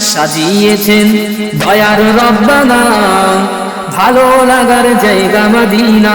সাজিয়েছেন দয়ার রব্বানা ভালো লাগার জায়গা মদিনা।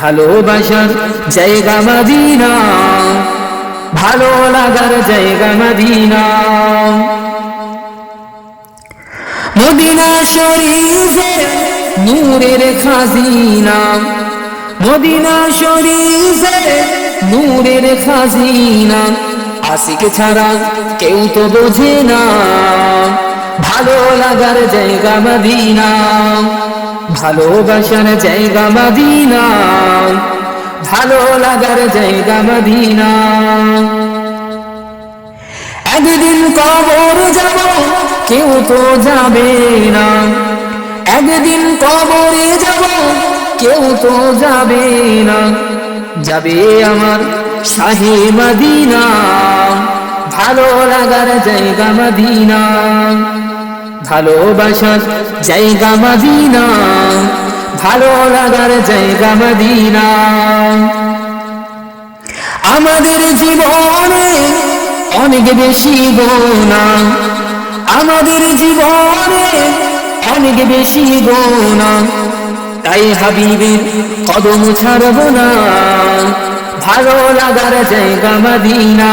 ভালোবাসার জায়গা মদিনা। ভালো লাগার জায়গা মদিনা। মদিনা শরীফে নূরের খাজিনা। মদিনা শরীফে নূরের খাজিনা। আশিক ছাড়া কেউ তো বোঝে না। ভালো লাগার জায়গা মদিনা। ভালোবাসার জায়গা মদিনা। ভালো লাগার জায়গা মদিনা। একদিন কবর যাব, কেউ তো যাবে না। একদিন কবরে যাব, কেউ তো যাবে না। যাবে আমার শাহে মদিনা। ভালো লাগার জায়গা মদিনা। ভালোবাসার জায়গা মদিনা। ভালো লাগার জায়গা মদিনা। আমাদের জীবনে অনেক বেশি গোনা। আমাদের জীবনে অনেক বেশি গোনা। তাই হাবিবের কদম ছাড়ব না। ভালো লাগার জায়গা মদিনা।